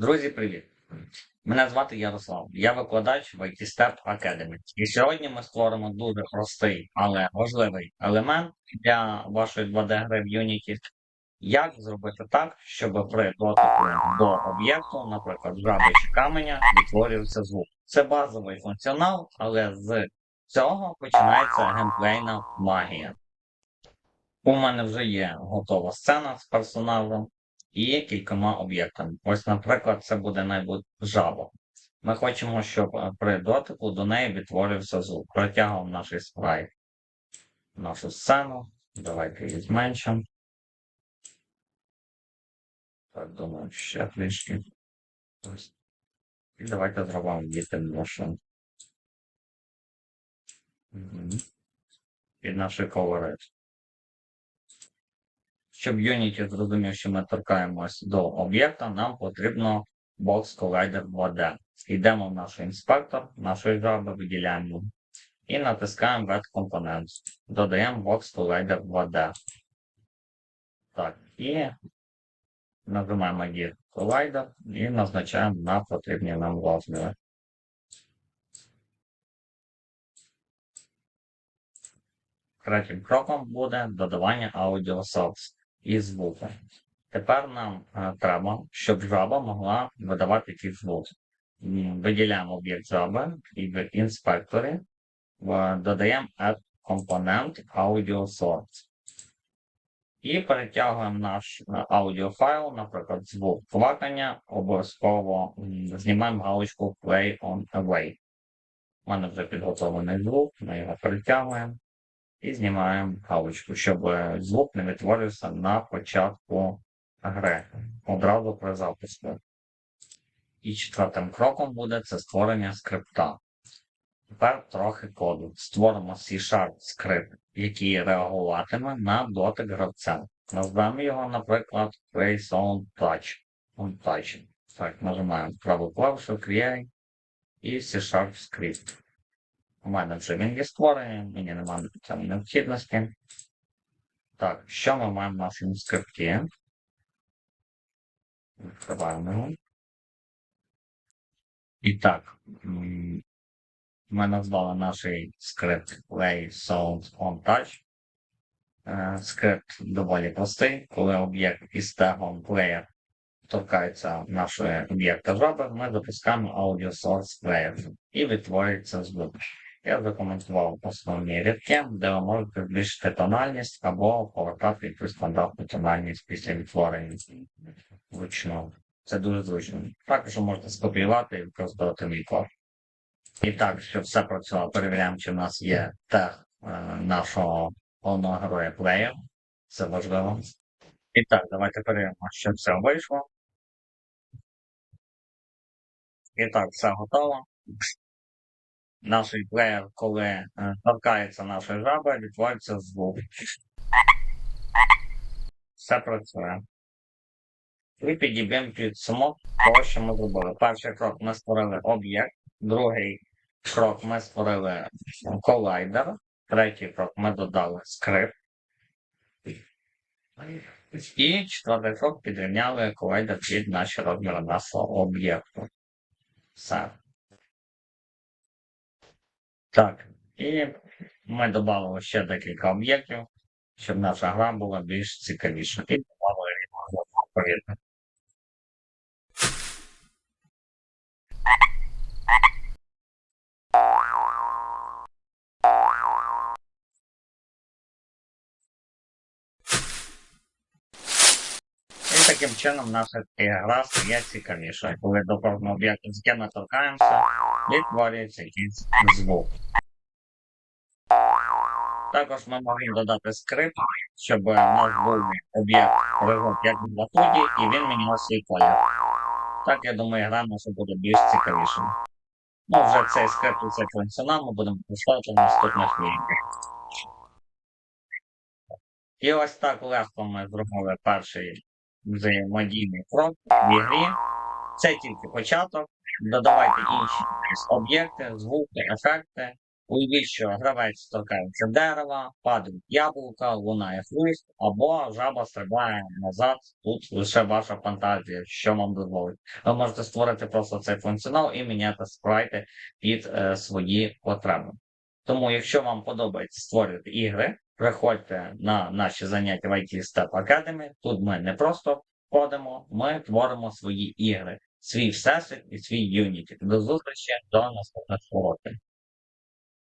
Друзі, привіт! Мене звати Ярослав. Я викладач в IT Step Academy. І сьогодні ми створимо дуже простий, але важливий елемент для вашої 2D-гри в Unity. Як зробити так, щоб при дотику до об'єкту, наприклад, жаби чи каменя, відтворювався звук. Це базовий функціонал, але з цього починається геймплейна магія. У мене вже є готова сцена з персонажем і кількома об'єктами. Ось, наприклад, це буде найбути жаба. Ми хочемо, щоб е, при дотику до неї відтворився звук. Протягуємо наш спрайт, нашу сцену. Давайте її зменшимо. Так, думаю, ще трішки. І давайте зробимо діти машин. Угу. Під наші колорит. Щоб Unity зрозумів, що ми торкаємось до об'єкта, нам потрібно Box Collider 2D. Йдемо в наш інспектор, нашої жаби, виділяємо і натискаємо Wet Components. Додаємо Box Collider 2D. Так, і нажимаємо Edit Collider і назначаємо на потрібні нам розміри. Третім кроком буде додавання Source і звуку. Тепер нам е, треба, щоб жаба могла видавати ті звуки. Виділяємо об'єкт жаби і в інспекторі додаємо Add Component Audio Source. І перетягуємо наш е, аудіофайл, наприклад, звук квакання, обов'язково знімаємо галочку Play on Away. У мене вже підготовлений звук, ми його перетягуємо і знімаємо галочку, щоб звук не відтворився на початку гри, одразу при запуску. І четвертим кроком буде це створення скрипта. Тепер трохи коду. Створимо C-Sharp скрипт, який реагуватиме на дотик гравця. Назвемо його, наприклад, Face on Touch. On touch. Так, нажимаємо праву клавішу Create і C-Sharp скрипт. У мене вже він створений, мені немає цьому необхідності. Так, що ми маємо в нашому скрипті? Відкриваємо його. І так, ми назвали наш скрипт Play Sound on Touch. Е, Скрипт доволі простий, коли об'єкт із тегом player торкається нашої об'єкта жаби, ми запускаємо Audio Source Player і відтворюється звук. Я закоментував основні рядки, де ви можете збільшити тональність або повертати якусь стандартну тональність після відтворення вручну. Це дуже зручно. Також можете скопіювати і використовувати мій код. І так, щоб все працювало, перевіряємо, чи в нас є тег е, нашого головного героя плеєр. Це важливо. І так, давайте перевіримо, що все вийшло. І так, все готово. Наш плеєр, коли е, торкається нашої жаби, відтворюється звук. Все працює. І підіб'ємо підсумок того, що ми зробили. Перший крок ми створили об'єкт, другий крок ми створили колайдер, третій крок ми додали скрипт. І четвертий крок підрівняли колайдер під наші розміри нашого об'єкту. Все. Так, і ми додали ще декілька об'єктів, щоб наша гра була більш цікавіша. І додали відповідно. І таким чином наша гра стає цікавішою. Коли до кожного об'єкту, з ми торкаємося, відтворюється якийсь звук. Також ми могли додати скрипт, щоб у нас був об'єкт пригод як в батуті, і він міняв свій колір. Так, я думаю, гра наша буде більш цікавішою. Ну, вже цей скрипт і цей функціонал ми будемо використовувати в наступних відео. І ось так легко ми зробили перший взаємодійний крок в ігрі. Це тільки початок. Додавайте інші об'єкти, звуки, ефекти. Уявіть, гравець торкається дерева, падають яблука, лунає хвист, або жаба стрибає назад. Тут лише ваша фантазія, що вам дозволить. Ви можете створити просто цей функціонал і міняти спрайти під е, свої потреби. Тому, якщо вам подобається створювати ігри, приходьте на наші заняття в IT Step Academy. Тут ми не просто ходимо, ми творимо свої ігри, свій всесвіт і свій Unity. До зустрічі до наступних уроків.